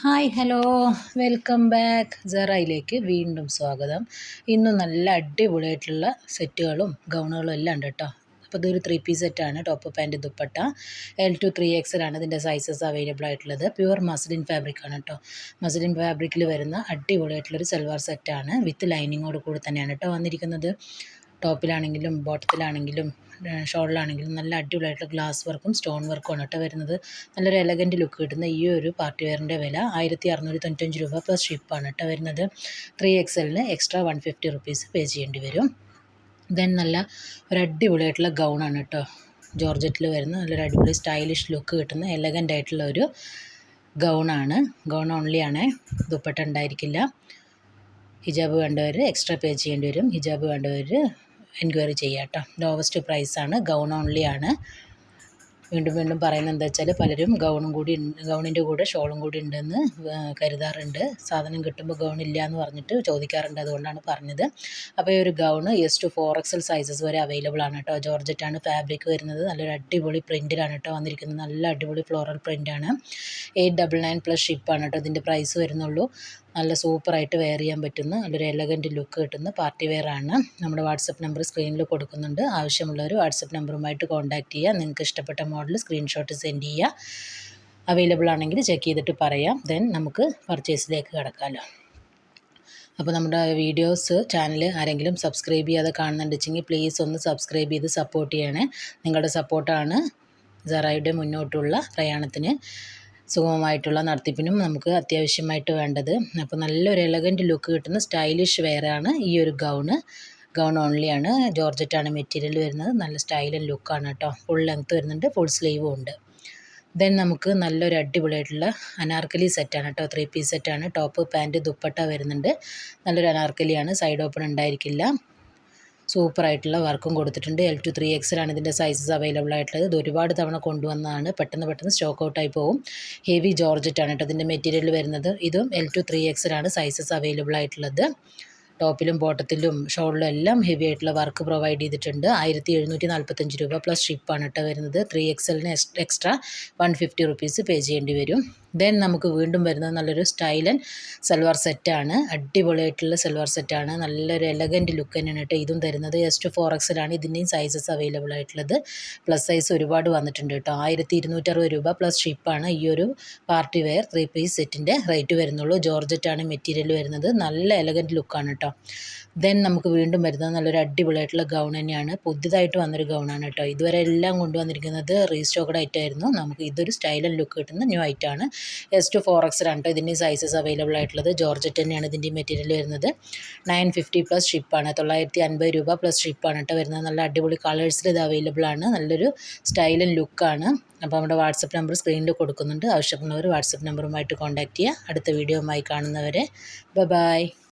Hi hello welcome back ജറയിലേക്ക് വീണ്ടും സ്വാഗതം. ഇന്നും നല്ല അടിപൊളിയായിട്ടുള്ള സെറ്റുകളും ഗൗണുകളും എല്ലാം ഉണ്ട് കേട്ടോ. അപ്പോൾ ഇതൊരു ത്രീ പീസ് സെറ്റാണ് top pant dupatta. L two three എക്സലാണ് ഇതിന്റെ സൈസസ് അവൈലബിൾ ആയിട്ടുള്ളത്. പ്യുവർ മസ്ലിൻ ഫാബ്രിക്കാണ് കേട്ടോ. മസ്ലിൻ ഫാബ്രിക്കിൽ വരുന്ന അടിപൊളിയായിട്ടുള്ളൊരു സൽവാർ സെറ്റാണ് വിത്ത് ലൈനിങ്ങോട് കൂടി തന്നെയാണ് കേട്ടോ വന്നിരിക്കുന്നത്. ടോപ്പിലാണെങ്കിലും ബോട്ടത്തിലാണെങ്കിലും ഷോളിലാണെങ്കിലും നല്ല അടിപൊളിയായിട്ടുള്ള ഗ്ലാസ് വർക്കും സ്റ്റോൺ വർക്കും ആണ് കേട്ടോ വരുന്നത്. നല്ലൊരു എലഗന്റ് ലുക്ക് കിട്ടുന്ന ഈ ഒരു പാർട്ടി വെയറിന്റെ വില ആയിരത്തി അറുന്നൂറ്റി തൊണ്ണൂറ്റഞ്ച് രൂപ പ്ലസ് ഷിപ്പാണ് കേട്ടോ വരുന്നത്. Three എക്സലിന് extra one fifty rupees pay ചെയ്യേണ്ടി വരും. ദെൻ നല്ല ഒരു അടിപൊളിയായിട്ടുള്ള ഗൗണാണ് കേട്ടോ ജോർജറ്റിൽ വരുന്ന നല്ലൊരു അടിപൊളി സ്റ്റൈലിഷ് ലുക്ക് കിട്ടുന്ന എലഗന്റ് ആയിട്ടുള്ള ഒരു ഗൗണാണ് ഗൗൺ ഓൺലി ആണ് ദുപ്പട്ട ഉണ്ടായിരിക്കില്ല. ഹിജാബ് വേണ്ടവർ എക്സ്ട്രാ പേ ചെയ്യേണ്ടി വരും. ഹിജാബ് വേണ്ടവർ എൻക്വയറി ചെയ്യാം കേട്ടോ. ലോവസ്റ്റ് പ്രൈസാണ് ഗൗൺ ഓൺലി ആണ്. വീണ്ടും വീണ്ടും പറയുന്നത് എന്താ വെച്ചാൽ പലരും ഗൗണും കൂടി ഗൗണിന്റെ കൂടെ ഷോളും കൂടി ഉണ്ടെന്ന് കരുതാറുണ്ട്. സാധനം കിട്ടുമ്പോൾ ഗൗൺ ഇല്ല എന്ന് പറഞ്ഞിട്ട് ചോദിക്കാറുണ്ട്. അതുകൊണ്ടാണ് പറഞ്ഞത്. അപ്പോൾ ഈ ഒരു gown S two four XL sizes വരെ അവൈലബിൾ ആണ് കേട്ടോ. ജോർജറ്റാണ് ഫാബ്രിക് വരുന്നത്. നല്ലൊരു അടിപൊളി പ്രിന്റിലാണ് കേട്ടോ വന്നിരിക്കുന്നത്. നല്ല അടിപൊളി ഫ്ലോറൽ പ്രിന്റാണ് എയ്റ്റ് ഡബിൾ നയൻ പ്ലസ് ഷിപ്പാണ് കേട്ടോ ഇതിന്റെ പ്രൈസ് വരുന്നുള്ളൂ. നല്ല സൂപ്പറായിട്ട് വെയർ ചെയ്യാൻ പറ്റുന്ന നല്ലൊരു എലഗന്റ് ലുക്ക് കിട്ടുന്ന പാർട്ടി വെയർ ആണ്. നമ്മുടെ വാട്സപ്പ് നമ്പർ സ്ക്രീനിൽ കൊടുക്കുന്നുണ്ട്. ആവശ്യമുള്ളവർ വാട്സപ്പ് നമ്പറുമായിട്ട് കോൺടാക്റ്റ് ചെയ്യുക. നിങ്ങൾക്ക് ഇഷ്ടപ്പെട്ട മോഡൽ സ്ക്രീൻഷോട്ട് സെൻഡ് ചെയ്യുക. അവൈലബിൾ ആണെങ്കിൽ ചെക്ക് ചെയ്തിട്ട് പറയാം. ദെൻ നമുക്ക് പർച്ചേസിലേക്ക് കിടക്കാമല്ലോ അപ്പോൾ നമ്മുടെ വീഡിയോസ് ചാനൽ ആരെങ്കിലും സബ്സ്ക്രൈബ് ചെയ്യാതെ കാണുന്നുണ്ടെങ്കിൽ പ്ലീസ് ഒന്ന് സബ്സ്ക്രൈബ് ചെയ്ത് സപ്പോർട്ട് ചെയ്യണേ. നിങ്ങളുടെ സപ്പോർട്ടാണ് സറായുടെ മുന്നോട്ടുള്ള പ്രയാണത്തിന്. സുഗമമായിട്ടുള്ള നടത്തിപ്പിനും നമുക്ക് അത്യാവശ്യമായിട്ട് വേണ്ടത്. അപ്പോൾ നല്ലൊരു എലഗന്റ് ലുക്ക് കിട്ടുന്ന സ്റ്റൈലിഷ് വെയറാണ് ഈ ഒരു ഗൗണ് ഗൗൺ ഓൺലിയാണ് ജോർജറ്റാണ് മെറ്റീരിയൽ വരുന്നത്. നല്ല സ്റ്റൈൽ ആൻഡ് ലുക്കാണ് കേട്ടോ. ഫുൾ ലെങ്ത്ത് വരുന്നുണ്ട്. ഫുൾ സ്ലീവും ഉണ്ട്. ദെൻ നമുക്ക് നല്ലൊരു അടിപൊളിയായിട്ടുള്ള അനാർക്കലി സെറ്റാണ് കേട്ടോ. ത്രീ പീസ് സെറ്റാണ് ടോപ്പ് പാന്റ് ദുപ്പട്ട വരുന്നുണ്ട്. നല്ലൊരു അനാർക്കലിയാണ്. സൈഡ് ഓപ്പൺ ഉണ്ടായിരിക്കില്ല. സൂപ്പറായിട്ടുള്ള വർക്കും കൊടുത്തിട്ടുണ്ട്. എൽ ടു ത്രീ എക്സിലാണ് ഇതിന്റെ സൈസസ് അവൈലബിൾ ആയിട്ടുള്ളത്. ഇത് ഒരുപാട് തവണ കൊണ്ടുവന്നതാണ്. പെട്ടെന്ന് പെട്ടെന്ന് സ്റ്റോക്ക് ഔട്ടായി പോകും ഹെവി ജോർജറ്റാണ് കേട്ടോ ഇതിന്റെ മെറ്റീരിയൽ വരുന്നത്. ഇതും എൽ ടു ത്രീ എക്സിലാണ് സൈസസ് അവൈലബിൾ ആയിട്ടുള്ളത്. ടോപ്പിലും ബോട്ടത്തിലും ഷോളിലും എല്ലാം ഹെവി ആയിട്ടുള്ള വർക്ക് പ്രൊവൈഡ് ചെയ്തിട്ടുണ്ട്. ആയിരത്തി എഴുന്നൂറ്റി നാൽപ്പത്തഞ്ച് രൂപ പ്ലസ് ഷിപ്പാണ് കേട്ടോ വരുന്നത്. Three എക്സലിന് extra one fifty rupees pay ചെയ്യേണ്ടി വരും. ദെൻ നമുക്ക് വീണ്ടും വരുന്നത് നല്ലൊരു സ്റ്റൈലൻ സൽവാർ സെറ്റാണ് അടിപൊളിയായിട്ടുള്ള സൽവാർ സെറ്റാണ് നല്ലൊരു എലഗന്റ് ലുക്ക് തന്നെയാണ് കേട്ടോ ഇതും തരുന്നത്. ജസ്റ്റ് ഫോർ എക്സലാണ് ഇതിന്റെയും സൈസസ് അവൈലബിൾ ആയിട്ടുള്ളത്. പ്ലസ് സൈസ് ഒരുപാട് വന്നിട്ടുണ്ട് കേട്ടോ. ആയിരത്തി ഇരുന്നൂറ്ററുപത് രൂപ പ്ലസ് ഷിപ്പാണ് ഈ ഒരു പാർട്ടി വെയർ ത്രീ പീസ് സെറ്റിന്റെ റേറ്റ് വരുന്നുള്ളൂ. ജോർജറ്റാണ് മെറ്റീരിയൽ വരുന്നത്. നല്ല എലഗന്റ് ലുക്കാണ് കേട്ടോ. ദെൻ നമുക്ക് വീണ്ടും വരുന്നത് നല്ലൊരു അടിപൊളിയായിട്ടുള്ള ഗൗൺ തന്നെയാണ്. പുതിയതായിട്ട് വന്നൊരു ഗൗണാണ് കേട്ടോ. ഇതുവരെ എല്ലാം കൊണ്ടുവന്നിരിക്കുന്നത് റീസ്റ്റോക്കഡ് ഐറ്റമായിരുന്നു നമുക്ക് ഇതൊരു സ്റ്റൈൽ ആൻഡ് ലുക്ക് കിട്ടുന്ന ന്യൂ ഐറ്റമാണ് എസ് ടു ഫോർ എക്സ് രണ്ടോ കേട്ടോ ഇതിന്റെ സൈസസ് അവൈലബിൾ ആയിട്ടുള്ളത്. ജോർജറ്റ് തന്നെയാണ് ഇതിന്റെ മെറ്റീരിയൽ വരുന്നത്. നയൻ ഫിഫ്റ്റി പ്ലസ് ഷിപ്പാണ് തൊള്ളായിരത്തി അൻപത് രൂപ പ്ലസ് ഷിപ്പാണ് കേട്ടോ വരുന്നത്. നല്ല അടിപൊളി കളേഴ്സിൽ ഇത് അവൈലബിൾ ആണ്. നല്ലൊരു സ്റ്റൈൽ ആൻഡ് ലുക്കാണ് അപ്പോൾ നമ്മുടെ വാട്സപ്പ് നമ്പർ സ്ക്രീനിൽ കൊടുക്കുന്നുണ്ട്. ആവശ്യമുള്ളവർ വാട്സപ്പ് നമ്പറുമായിട്ട് കോൺടാക്റ്റ് ചെയ്യുക. അടുത്ത വീഡിയോയുമായി കാണുന്നവരെ. ബൈ